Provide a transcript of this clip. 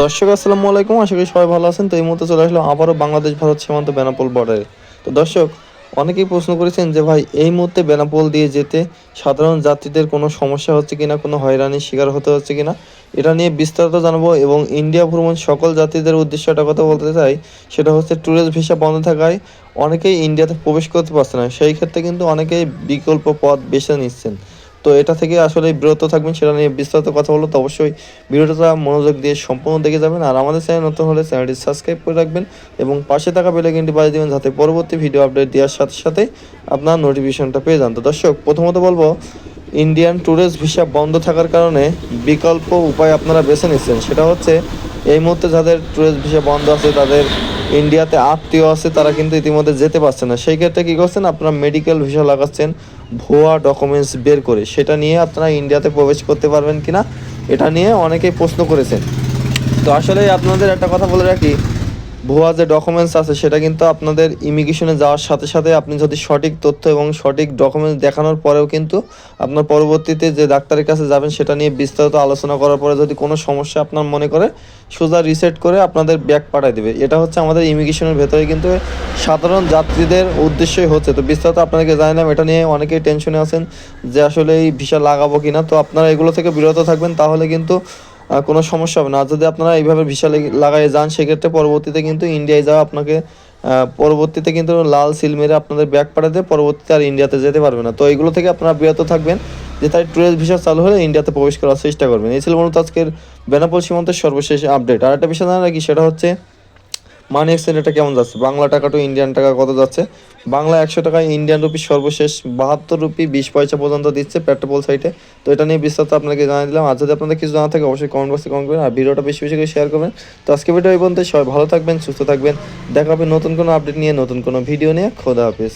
দর্শক, আসসালামু আলাইকুম। আশা করি সবাই ভালো আছেন। তো এই মুহূর্তে চলে আসলো আবারও বাংলাদেশ ভারত সীমান্ত বেনাপোল বর্ডারে। তো দর্শক, অনেকেই প্রশ্ন করেছেন যে ভাই, এই মুহূর্তে বেনাপোল দিয়ে যেতে সাধারণ যাত্রীদের কোনো সমস্যা হচ্ছে কিনা, কোনো হয়রানির শিকার হতে হচ্ছে কিনা, এটা নিয়ে বিস্তারিত জানাব এবং ইন্ডিয়া ভ্রমণ সকল যাত্রীদের উদ্দেশ্যে একটা কথা বলতে চাই, সেটা হচ্ছে ট্যুরিস্ট ভিসা বন্ধ থাকায় অনেকেই ইন্ডিয়াতে প্রবেশ করতে পারছে না। সেই ক্ষেত্রে কিন্তু অনেকেই বিকল্প পথ বেছে নিচ্ছেন। তো এটা থেকে আসলে বিরত থাকবেন, সেটা নিয়ে বিস্তারিত কথা বলো তো অবশ্যই ভিডিওটা মনোযোগ দিয়ে সম্পূর্ণ দেখে যাবেন। আর আমাদের চ্যানেল নতুন হলে চ্যানেলটি সাবস্ক্রাইব করে রাখবেন এবং পাশে থাকা বেলাইকনটি বাজিয়ে দেবেন যাতে পরবর্তী ভিডিও আপডেট দেওয়ার সাথে সাথে আপনার নোটিফিকেশনটা পেয়ে যান। তো দর্শক, প্রথমত বলব ইন্ডিয়ান ট্যুরিস্ট ভিসা বন্ধ থাকার কারণে বিকল্প উপায় আপনারা বেছে নিচ্ছেন। সেটা হচ্ছে, এই মুহূর্তে যাদের ট্যুরিস্ট ভিসা বন্ধ আছে, তাদের ইন্ডিয়াতে আত্মীয় আছে, তারা কিন্তু ইতিমধ্যে যেতে পারছে না। সেই ক্ষেত্রে কী করছেন, আপনারা মেডিকেল ভিসা লাগাচ্ছেন, ভুয়া ডকুমেন্টস বের করে। সেটা নিয়ে আপনারা ইন্ডিয়াতে প্রবেশ করতে পারবেন কিনা, এটা নিয়ে অনেকেই প্রশ্ন করেছেন। তো আসলে আপনাদের একটা কথা বলে রাখি ভুয়া যে ডকুমেন্টস আছে, সেটা কিন্তু আপনাদের ইমিগ্রেশনে যাওয়ার সাথে সাথে আপনি যদি সঠিক তথ্য এবং সঠিক ডকুমেন্টস দেখানোর পরেও কিন্তু আপনার পরবর্তীতে যে ডাক্তারের কাছে যাবেন, সেটা নিয়ে বিস্তারিত আলোচনা করার পরে যদি কোনো সমস্যা আপনার মনে করে, সোজা রিসেট করে আপনাদের ব্যাক পাঠিয়ে দেবে। এটা হচ্ছে আমাদের ইমিগ্রেশনের ভেতরে কিন্তু সাধারণ যাত্রীদের উদ্দেশ্যই হচ্ছে। তো বিস্তারিত আপনাদেরকে জানালাম, এটা নিয়ে অনেকেই টেনশনে আছেন যে আসলে এই ভিসা লাগাবো কি না তো আপনারা এগুলো থেকে বিরত থাকবেন, তাহলে কিন্তু কোনো সমস্যা হবে না। যদি আপনারা এইভাবে ভিসা লেগে- লাগাই যান, সেক্ষেত্রে পরবর্তীতে কিন্তু ইন্ডিয়ায় যাওয়া আপনাকে পরবর্তীতে কিন্তু লাল সিল মেরে আপনাদের ব্যাগ পাঠাতে পরবর্তীতে আর ইন্ডিয়াতে যেতে পারবে না। তো এইগুলো থেকে আপনারা বিরত থাকবেন, যে তাই ট্যুরিস্ট ভিসা চালু হলে ইন্ডিয়াতে প্রবেশ করার চেষ্টা করবেন। এই ছিল মূলত আজকের বেনাপোল সীমান্তের সর্বশেষ আপডেট আর একটা বিষয় জানা রাখি, সেটা হচ্ছে মানি এক্সচেঞ্জ রেটটা কেমন যাচ্ছে? বাংলা টাকা টু ইন্ডিয়ান টাকা কত যাচ্ছে? বাংলা একশো টাকায় ইন্ডিয়ান রুপি সর্বশেষ বাহাত্তর রুপি বিশ পয়সা পর্যন্ত দিচ্ছে পেট্রোল সাইটে তো এটা নিয়ে বিস্তারিত আপনাকে জানিয়ে দিলাম। আর যদি আপনাদের কিছু জানা থাকে, অবশ্যই কমেন্ট বক্সে কমেন্ট করবেন। আর ভিডিওটা বেশি বেশি করে শেয়ার করবেন। তো আজকে ভিডিও এই পর্যন্ত সবাই ভালো থাকবেন, সুস্থ থাকবেন। দেখা হবে নতুন কোনো আপডেট নিয়ে, নতুন কোনো ভিডিও নিয়ে। খোদা হাফিজ।